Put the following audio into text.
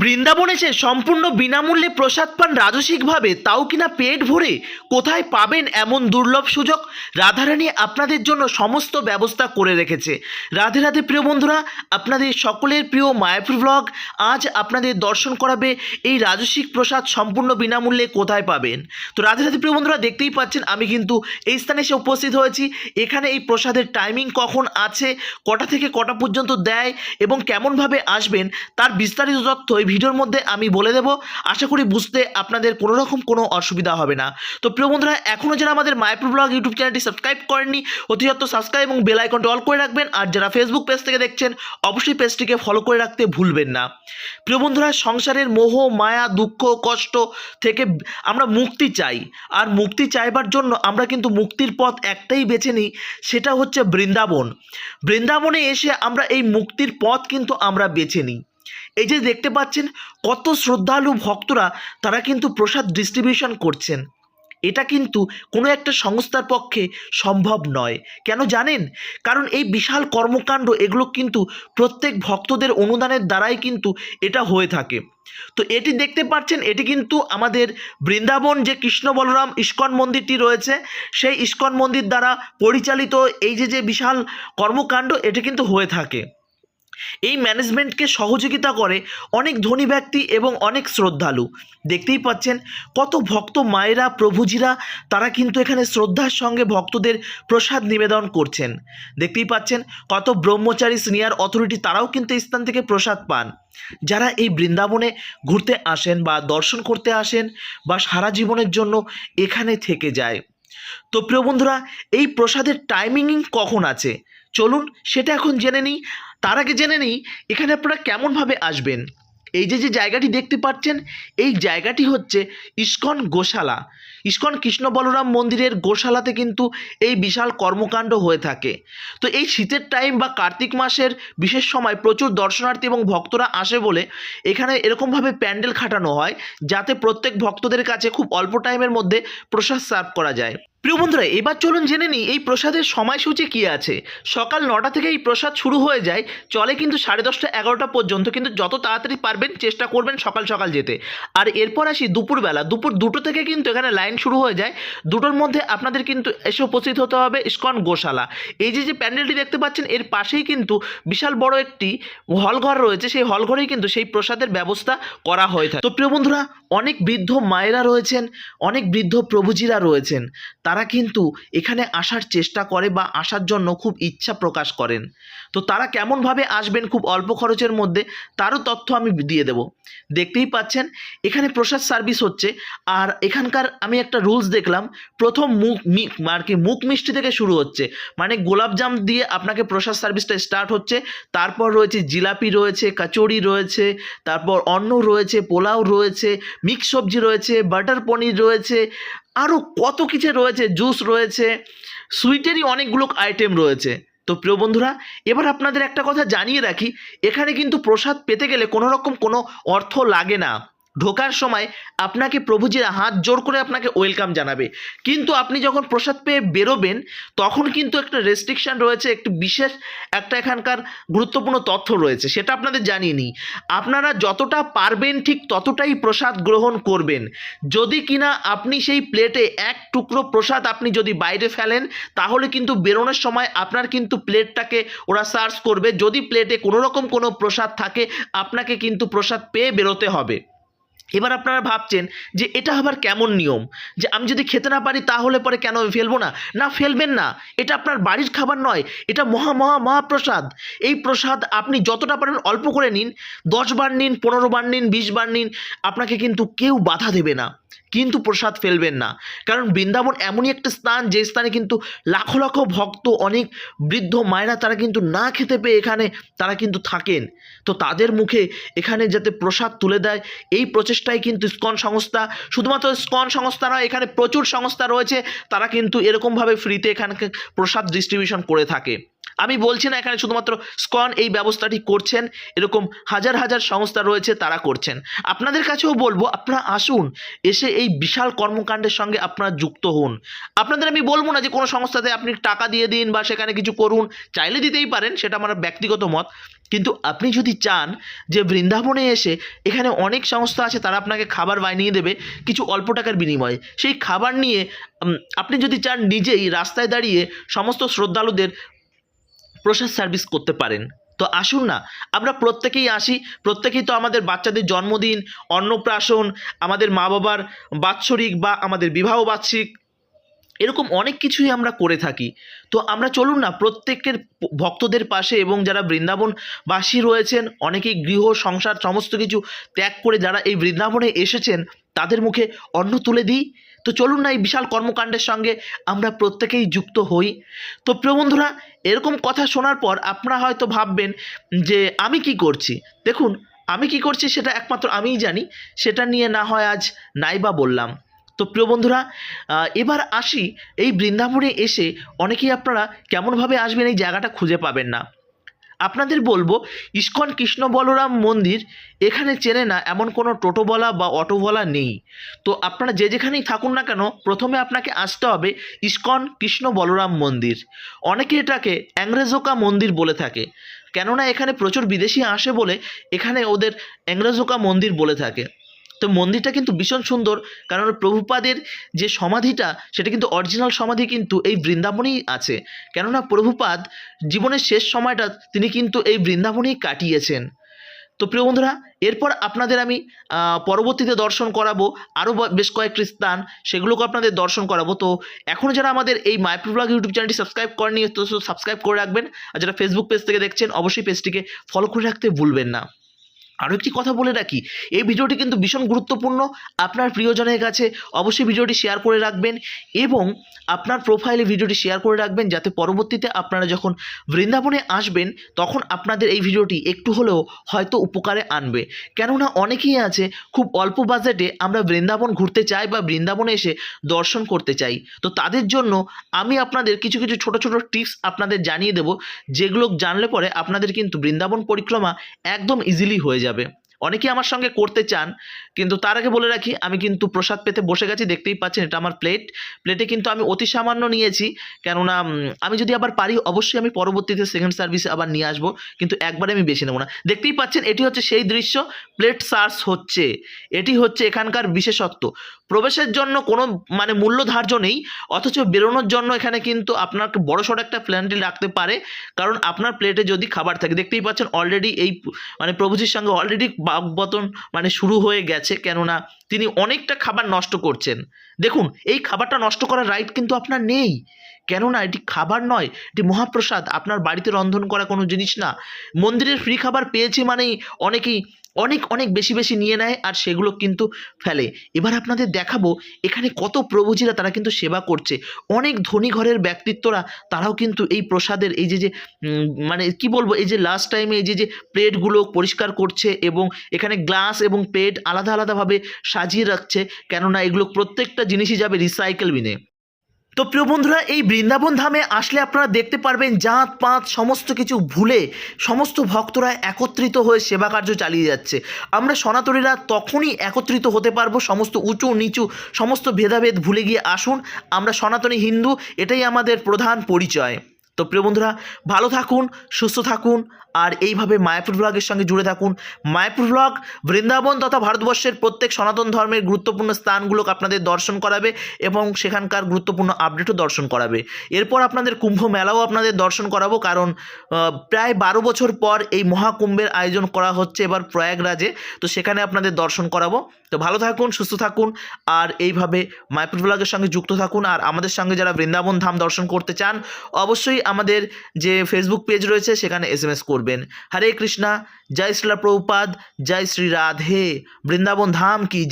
বৃন্দাবন এসে সম্পূর্ণ বিনামূল্যে প্রসাদ পান রাজসিকভাবে, তাও কিনা পেট ভরে? কোথায় পাবেন এমন দুর্লভ সুযোগ? রাধারানী আপনাদের জন্য সমস্ত ব্যবস্থা করে রেখেছে। রাধে রাধে প্রিয় বন্ধুরা, আপনাদের সকলের প্রিয় মায়াপুর ব্লগ, আজ আপনাদের দর্শন করাবে এই রাজসিক প্রসাদ সম্পূর্ণ বিনামূল্যে কোথায় পাবেন? তো রাধে রাধে প্রিয় বন্ধুরা, দেখতেই পাচ্ছেন আমি কিন্তু এই স্থানে এসে উপস্থিত হয়েছি। এখানে এই প্রসাদের টাইমিং কখন আছে, কটা থেকে কটা পর্যন্ত দেয় এবং কেমনভাবে আসবেন, তার বিস্তারিত তথ্য এই ভিডিওর মধ্যে আমি বলে দেব, আশা করি বুঝতে আপনাদের কোনো রকম কোনো অসুবিধা হবে না। তো প্রিয় বন্ধুরা এখনও যারা আমাদের মায়াপুর ব্লগ ইউটিউব চ্যানেলটি সাবস্ক্রাইব করেননি অতি সত্ত্বর সাবস্ক্রাইব এবং বেল আইকনটি অল করে রাখবেন, আর যারা ফেসবুক পেজ থেকে দেখছেন, অবশ্যই পেজটিকে ফলো করে রাখতে ভুলবেন না। প্রিয় বন্ধুরা, সংসারের মোহ, মায়া, দুঃখ, কষ্ট থেকে আমরা মুক্তি চাই, আর মুক্তি চাইবার জন্য আমরা কিন্তু মুক্তির পথ একটাই বেছে নিই, সেটা হচ্ছে বৃন্দাবন। বৃন্দাবনে এসে আমরা এই মুক্তির পথ কিন্তু আমরা বেছে নিই। এই যে দেখতে পাচ্ছেন, কত শ্রদ্ধালু ভক্তরা তারা কিন্তু প্রসাদ ডিস্ট্রিবিউশন করছেন। এটা কিন্তু কোনো একটা সংস্থার পক্ষে সম্ভব নয়। কেন জানেন? কারণ এই বিশাল কর্মকাণ্ড, এগুলো কিন্তু প্রত্যেক ভক্তদের অনুদানের দ্বারাই কিন্তু এটা হয়ে থাকে। তো এটি দেখতে পাচ্ছেন, এটি কিন্তু আমাদের বৃন্দাবন যে কৃষ্ণ বলরাম ইস্কন মন্দিরটি রয়েছে, সেই ইস্কন মন্দির দ্বারা পরিচালিত এই যে যে বিশাল কর্মকাণ্ড, এটি কিন্তু হয়ে থাকে। এই ম্যানেজমেন্টকে সহযোগিতা করে অনেক ধনী ব্যক্তি এবং অনেক শ্রদ্ধালু। দেখতেই পাচ্ছেন কত ভক্ত মায়েরা, প্রভুজিরা, তারা কিন্তু এখানে শ্রদ্ধার সঙ্গে ভক্তদের প্রসাদ নিবেদন করছেন। দেখতেই পাচ্ছেন কত ব্রহ্মচারী সিনিয়র অথরিটি তারাও কিন্তু স্থান থেকে প্রসাদ পান। যারা এই বৃন্দাবনে ঘুরতে আসেন বা দর্শন করতে আসেন বা সারা জীবনের জন্য এখানে থেকে যায়। তো প্রিয় বন্ধুরা, এই প্রসাদের টাইমিং কখন আছে? চলুন সেটা এখন জেনে নিই। তার আগে জেনে নিই, এখানে আপনারা কেমনভাবে আসবেন? এই যে যে জায়গাটি দেখতে পাচ্ছেন, এই জায়গাটি হচ্ছে ইস্কন গোশালা। ইস্কন কৃষ্ণ বলরাম মন্দিরের গোশালাতে কিন্তু এই বিশাল কর্মকাণ্ড হয়ে থাকে। তো এই শীতের টাইম বা কার্তিক মাসের বিশেষ সময় প্রচুর দর্শনার্থী এবং ভক্তরা আসে বলে এখানে এরকমভাবে প্যান্ডেল খাটানো হয়, যাতে প্রত্যেক ভক্তদের কাছে খুব অল্প টাইমের মধ্যে প্রসাদ সার্ভ করা যায়। প্রিয় বন্ধুরা, এবার চলুন জেনে নিই, এই প্রসাদের সময়সূচি কী আছে? সকাল নটা থেকে এই প্রসাদ শুরু হয়ে যায়, চলে কিন্তু সাড়ে দশটা এগারোটা পর্যন্ত, কিন্তু যত তাড়াতাড়ি পারবেন, চেষ্টা করবেন সকাল সকাল যেতে। আর এরপর আসি দুপুরবেলা, দুপুর দুটো থেকে কিন্তু এখানে লাইন শুরু হয়ে যায়, দুটোর মধ্যে আপনাদের কিন্তু এসে উপস্থিত হতে হবে ইস্কন গোশালা। এই যে যে প্যান্ডেলটি দেখতে পাচ্ছেন, এর পাশেই কিন্তু বিশাল বড় একটি হলঘর রয়েছে, সেই হলঘরেই কিন্তু সেই প্রসাদের ব্যবস্থা করা হয়ে থাকে। তো প্রিয় বন্ধুরা, অনেক বৃদ্ধ মায়েরা রয়েছেন, অনেক বৃদ্ধ প্রভুজিরা রয়েছেন। তারা কিন্তু এখানে আসার চেষ্টা করে বা আসার জন্য খুব ইচ্ছা প্রকাশ করেন। তো তারা কেমনভাবে আসবেন খুব অল্প খরচের মধ্যে, তারও তথ্য আমি দিয়ে দেব। দেখতেই পাচ্ছেন, এখানে প্রসাদ সার্ভিস হচ্ছে, আর এখানকার আমি একটা রুলস দেখলাম, প্রথম মুখ আর কি মুখ মিষ্টি থেকে শুরু হচ্ছে। মানে গোলাপজাম দিয়ে আপনাকে প্রসাদ সার্ভিসটা স্টার্ট হচ্ছে, তারপর রয়েছে জিলাপি রয়েছে, কচুরি রয়েছে, তারপর অন্ন রয়েছে, পোলাও রয়েছে মিক্স সবজি রয়েছে বাটার পনির রয়েছে আরও কত কিছু রয়েছে জুস রয়েছে সুইটেরই অনেকগুলো আইটেম রয়েছে। তো প্রিয় বন্ধুরা, এবার আপনাদের একটা কথা জানিয়ে রাখি, এখানে কিন্তু প্রসাদ পেতে গেলে কোনো রকম কোনো অর্থ লাগে না। ঢোকার সময় আপনাকে প্রভুজিরা হাত জোর করে আপনাকে ওয়েলকাম জানাবে। কিন্তু আপনি যখন প্রসাদ পেয়ে বেরোবেন, তখন কিন্তু একটা রেস্ট্রিকশান রয়েছে, একটি বিশেষ, একটা এখানকার গুরুত্বপূর্ণ তথ্য রয়েছে, সেটা আপনাদের জানিয়ে নিই। আপনারা যতটা পারবেন ঠিক ততটাই প্রসাদ গ্রহণ করবেন। যদি কিনা আপনি সেই প্লেটে এক টুকরো প্রসাদ আপনি যদি বাইরে ফেলেন, তাহলে কিন্তু বেরোনোর সময় আপনার কিন্তু প্লেটটাকে ওরা সার্চ করবে। যদি প্লেটে কোনো রকম কোনো প্রসাদ থাকে, আপনাকে কিন্তু প্রসাদ পেয়ে বেরোতে হবে। এবার আপনারা ভাবছেন যে এটা আবার কেমন নিয়ম? যে আমি যদি খেতে না পারি তাহলে পরে কেন আমি ফেলব না? না, ফেলবেন না। এটা আপনার বাড়ির খাবার নয়। এটা মহা মহা মহাপ্রসাদ এই প্রসাদ আপনি যতটা পারেন অল্প করে নিন। দশ বার নিন, পনেরো বার নিন, বিশ বার নিন। আপনাকে কিন্তু কেউ বাধা দেবে না। কিন্তু প্রসাদ ফেলবেন না। কারণ বৃন্দাবন এমনই একটা স্থান, যে স্থানে কিন্তু লাখো লাখো ভক্ত, অনেক বৃদ্ধ মায়েরা তারা কিন্তু না খেতে পেয়ে এখানে তারা কিন্তু থাকেন। তো তাদের মুখে এখানে যাতে প্রসাদ তুলে দেয়, এই প্রচেষ্টাই কিন্তু স্কন সংস্থা, শুধুমাত্র স্কন সংস্থা নয়, এখানে প্রচুর সংস্থা রয়েছে, তারা কিন্তু এরকমভাবে ফ্রিতে এখানে প্রসাদ ডিস্ট্রিবিউশন করে থাকে। আমি বলছি না এখানে শুধুমাত্র স্কন এই ব্যবস্থাটি করছেন, এরকম হাজার হাজার সংস্থা রয়েছে তারা করছেন। আপনাদের কাছেও বলব, আপনারা আসুন, এসে এই বিশাল কর্মকাণ্ডের সঙ্গে আপনারা যুক্ত হন। আপনাদের আমি বলব না যে কোনো সংস্থাতে আপনি টাকা দিয়ে দিন বা সেখানে কিছু করুন, চাইলে দিতেই পারেন, সেটা আমার ব্যক্তিগত মত। কিন্তু আপনি যদি চান যে বৃন্দাবনে এসে এখানে অনেক সংস্থা আছে, তারা আপনাকে খাবার বানিয়ে দেবে কিছু অল্প টাকার বিনিময়ে। সেই খাবার নিয়ে আপনি যদি চান নিজেই রাস্তায় দাঁড়িয়ে সমস্ত শ্রদ্ধালুদের প্রসাদ সার্ভিস করতে পারেন। তো আসুন না, আমরা প্রত্যেকেই আসি, প্রত্যেকেই তো আমাদের বাচ্চাদের জন্মদিন, অন্নপ্রাশন, আমাদের মা বাবার বাৎসরিক বা আমাদের বিবাহ বার্ষিক এরকম অনেক কিছুই আমরা করে থাকি। তো আমরা চলুন না, প্রত্যেকের ভক্তদের পাশে এবং যারা বৃন্দাবনবাসী রয়েছেন, অনেকেই গৃহ, সংসার, সমস্ত কিছু ত্যাগ করে যারা এই বৃন্দাবনে এসেছেন তাদের মুখে অন্ন তুলে দিই। তো চলুন না এই বিশাল কর্মকাণ্ডের সঙ্গে আমরা প্রত্যেকেই যুক্ত হই। তো প্রিয় বন্ধুরা, এরকম কথা শোনার পর আপনারা হয়তো ভাববেন যে, আমি কি করছি? দেখুন, আমি কি করছি সেটা একমাত্র আমিই জানি। সেটা নিয়ে না হয় আজ নাইবা বললাম। তো প্রিয় বন্ধুরা এবার আসি এই বৃন্দাবনে এসে অনেকেই আপনারা কেমনভাবে আসবেন এই জায়গাটা খুঁজে পাবেন না। আপনাদের বলব, ইস্কন কৃষ্ণ বলরাম মন্দির এখানে চেনে না, এমন কোনো টোটোওয়ালা বা অটোওয়ালা নেই। তো আপনারা যে যেখানেই থাকুন না কেন, প্রথমে আপনাকে আসতে হবে ইস্কন কৃষ্ণ বলরাম মন্দির। অনেকে এটাকে অ্যাংরেজোকা মন্দির বলে থাকে। কেননা এখানে প্রচুর বিদেশি আসে বলে এখানে ওদের অ্যাংরেজোকা মন্দির বলে থাকে। তো মন্দিরটা কিন্তু ভীষণ সুন্দর, কারণ প্রভুপাদের যে সমাধিটা, সেটা কিন্তু অরিজিনাল সমাধি কিন্তু এই বৃন্দাবনেই আছে। কেননা প্রভুপাদ জীবনের শেষ সময়টা তিনি কিন্তু এই বৃন্দাবনেই কাটিয়েছেন। তো প্রিয় বন্ধুরা, এরপর আপনাদের আমি পরবর্তীতে দর্শন করাবো আরও বেশ কয়েকটি স্থান সেগুলোকে আপনাদের দর্শন করাবো। তো এখনও যারা আমাদের এই মাইপ্রো ব্লগ ইউটিউব চ্যানেলটি সাবস্ক্রাইব করেনি তো সাবস্ক্রাইব করে রাখবেন। আর যারা ফেসবুক পেজ থেকে দেখছেন, অবশ্যই পেজটিকে ফলো করে রাখতে ভুলবেন না। আরও একটি কথা বলে রাখি, এই ভিডিওটি কিন্তু ভীষণ গুরুত্বপূর্ণ। আপনার প্রিয়জনের কাছে অবশ্যই ভিডিওটি শেয়ার করে রাখবেন এবং আপনার প্রোফাইলে ভিডিওটি শেয়ার করে রাখবেন যাতে পরবর্তীতে আপনারা যখন বৃন্দাবনে আসবেন, তখন আপনাদের এই ভিডিওটি একটু হলেও হয়তো উপকারে আনবে। কেননা অনেকেই আছে, খুব অল্প বাজেটে আমরা বৃন্দাবন ঘুরতে চাই বা বৃন্দাবনে এসে দর্শন করতে চাই। তো তাদের জন্য আমি আপনাদের কিছু কিছু ছোট ছোট টিপস আপনাদের জানিয়ে দেব, যেগুলো জানলে পরে আপনাদের কিন্তু বৃন্দাবন পরিক্রমা একদম ইজিলি হয়ে যাবে। যাবে অনেকেই আমার সঙ্গে করতে চান, কিন্তু তার আগে বলে রাখি, আমি কিন্তু প্রসাদ পেতে বসে গেছি, দেখতেই পাচ্ছেন এটা আমার প্লেট প্লেটে কিন্তু আমি অতি সামান্য নিয়েছি, কেননা আমি যদি আবার পারি, অবশ্যই আমি পরবর্তীতে সেকেন্ড সার্ভিস আবার নিয়ে আসব, কিন্তু একবারে আমি বেশি নেব না। দেখতেই পাচ্ছেন, এটি হচ্ছে সেই দৃশ্য প্লেট সার্চ হচ্ছে। এটি হচ্ছে এখানকার বিশেষত্ব। প্রবেশের জন্য কোনো মানে মূল্য ধার্য নেই, অথচ বেরোনোর জন্য এখানে কিন্তু আপনাকে বড় সড়ো একটা প্ল্যান্টি রাখতে পারে, কারণ আপনার প্লেটে যদি খাবার থাকে, দেখতেই পাচ্ছেন অলরেডি এই মানে প্রভুজির সঙ্গে অলরেডি বাগবতন মানে শুরু হয়ে গেছে, কেননা তিনি অনেকটা খাবার নষ্ট করছেন। দেখুন, এই খাবারটা নষ্ট করার রাইট কিন্তু আপনার নেই। কেননা এটি খাবার নয়, এটি মহাপ্রসাদ। আপনার বাড়িতে রন্ধন করা কোনো জিনিস না। মন্দিরের ফ্রি খাবার পেয়েছি মানেই অনেকেই অনেক অনেক বেশি বেশি নিয়ে নেয় আর সেগুলো কিন্তু ফেলে। এবার আপনাদের দেখাবো এখানে কত প্রভুজিরা তারা কিন্তু সেবা করছে। অনেক ধনী ঘরের ব্যক্তিত্বরা তারাও কিন্তু এই প্রসাদের, এই যে যে মানে কি বলব, এই যে লাস্ট টাইমে এই যে যে, প্লেটগুলো পরিষ্কার করছে এবং এখানে গ্লাস এবং প্লেট আলাদা আলাদাভাবে সাজিয়ে রাখছে। কেননা এগুলো প্রত্যেকটা জিনিসই যাবে রিসাইকেল বিনে তো প্রিয় বন্ধুরা, এই বৃন্দাবন ধামে আসলে আপনারা দেখতে পারবেন জাঁত, পাঁত, সমস্ত কিছু ভুলে সমস্ত ভক্তরা একত্রিত হয়ে সেবা কার্য চালিয়ে যাচ্ছে। আমরা সনাতনীরা তখনই একত্রিত হতে পারব, সমস্ত উঁচু, নিচু, সমস্ত ভেদাভেদ ভুলে গিয়ে আসুন। আমরা সনাতনী হিন্দু, এটাই আমাদের প্রধান পরিচয়। তো প্রিয় বন্ধুরা, ভালো থাকুন, সুস্থ থাকুন, আর এইভাবে মায়াপুর ব্লগের সঙ্গে জুড়ে থাকুন। মায়াপুর ব্লগ বৃন্দাবন তথা ভারতবর্ষের প্রত্যেক সনাতন ধর্মের গুরুত্বপূর্ণ স্থানগুলোকে আপনাদের দর্শন করাবে এবং সেখানকার গুরুত্বপূর্ণ আপডেটও দর্শন করাবে। এরপর আপনাদের কুম্ভ মেলাও আপনাদের দর্শন করাবো, কারণ প্রায় বারো বছর পর এই মহাকুম্ভের আয়োজন করা হচ্ছে এবার প্রয়াগরাজে, তো সেখানে আপনাদের দর্শন করাবো। তো ভালো থাকুন, সুস্থ থাকুন, আর এইভাবে মায়াপুর ব্লগের সঙ্গে যুক্ত থাকুন, আর আমাদের সঙ্গে যারা বৃন্দাবন ধাম দর্শন করতে চান, অবশ্যই আমাদের যে ফেসবুক পেজ রয়েছে, সেখানে এস করবেন। হরে কৃষ্ণা, জয় শ্রীলা প্রভুপাদ, জয় শ্রী রাধে। বৃন্দাবন ধাম কি